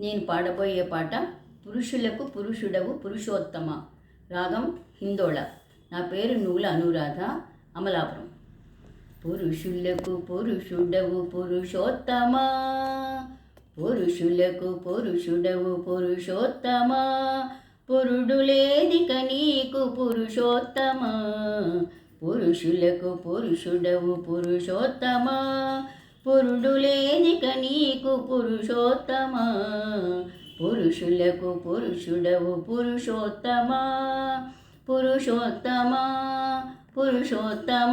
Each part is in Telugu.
నేను పాడబోయే పాట పురుషులకు పురుషుడవు పురుషోత్తమ. రాగం హిందోళ. నా పేరు నూల అనురాధ అమలాపురం. పురుషులకు పురుషుడవు పురుషోత్తమ. పురుషులకు పురుషుడవు పురుషోత్తమ. పురుడు లేదిక నీకు పురుషోత్తమ. పురుషులకు పురుషుడవు పురుషోత్తమ. పురుడు లేదిక నీకు పురుషోత్తమ? పురుషులకు పురుషుడవు పురుషోత్తమ? పురుషోత్తమ? పురుషోత్తమ?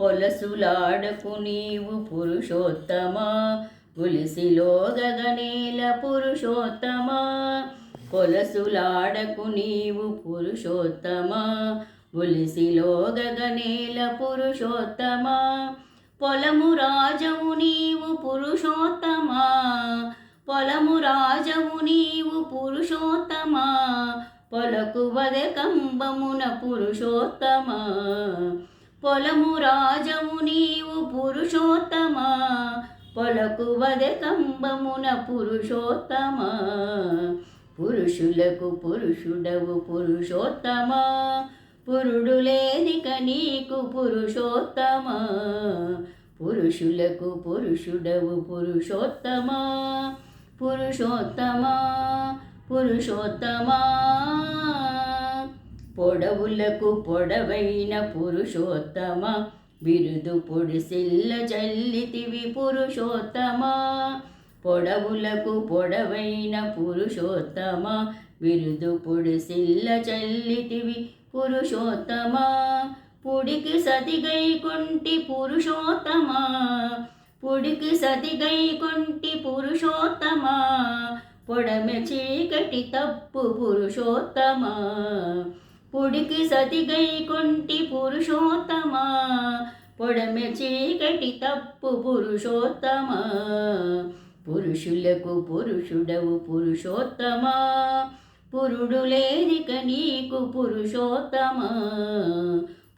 పొలసులాడకు నీవు పురుషోత్తమ? గులిసిలో గగనేల పురుషోత్తమ? పొలసులాడకు నీవు పురుషోత్తమ? గులిసిలో గగనేల పురుషోత్తమ పొలము రాజవు నీవు పురుషోత్తమ పొలము రాజవు నీవు పురుషోత్తమ పొలకు వదె కంబమున పురుషోత్తమ పొలము రాజవు నీవు పురుషోత్తమ పొలకు వదె కంబమున పురుషోత్తమ పురుషులకు పురుషుడవు పురుషోత్తమా పురుడు లేనిక నీకు పురుషోత్తమ. పురుషులకు పురుషుడవు పురుషోత్తమ. పురుషోత్తమ పురుషోత్తమ. పొడవులకు పొడవైన పురుషోత్తమ. బిరుదు పొడిసిల్ల చల్లితివి పురుషోత్తమ. పొడవులకు పొడవైన పురుషోత్తమ. బిరుదు పొడిసిల్ల చల్లితివి పురుషోత్తమా. పుడికి సతిగై కొంటి పురుషోత్తమా. పుడికి సతిగై కొంటి పురుషోత్తమా. పొడమె చీకటి తప్పు పురుషోత్తమా. పుడికి సతిగై కొంటి పురుషోత్తమా. పొడమె చీకటి తప్పు పురుషోత్తమా. పురుషులకు పురుషుడవు పురుషోత్తమా. పురుడు లేదిక నీకు పురుషోత్తమ.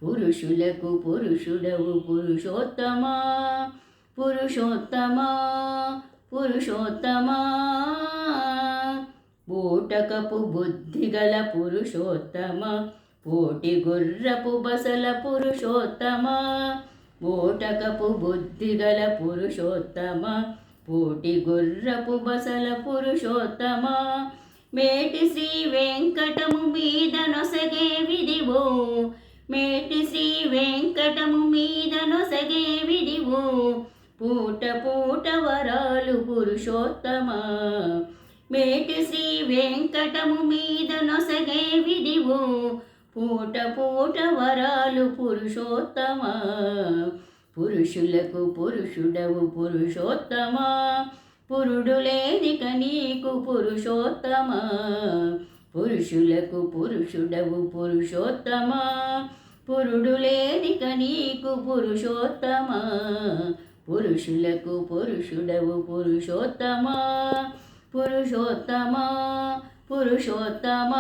పురుషులకు పురుషుడవు పురుషోత్తమ. పురుషోత్తమ పురుషోత్తమ. బూటకపు బుద్ధిగల పురుషోత్తమ. పోటి గుర్రపు బసల పురుషోత్తమ. బూటకపు బుద్ధిగల పురుషోత్తమ. పోటి గుర్రపు బసల పురుషోత్తమ. మేటి శ్రీ వెంకటము మీద నొసగే విడివో మేటి శ్రీ వెంకటము మీద నొసగే విడివో పూట పూట వరాలు పురుషోత్తమ. మేటి శ్రీ వెంకటము మీద నొసగే విడివో పూట పూట వరాలు పురుషోత్తమ. పురుషులకు పురుషుడవు పురుషోత్తమ. పురుడు లేదిక నీకు పురుషోత్తమ. పురుషులకు పురుషుడవు పురుషోత్తమ. పురుడు లేదిక నీకు పురుషోత్తమ. పురుషులకు పురుషుడవు పురుషోత్తమ. పురుషోత్తమ పురుషోత్తమ.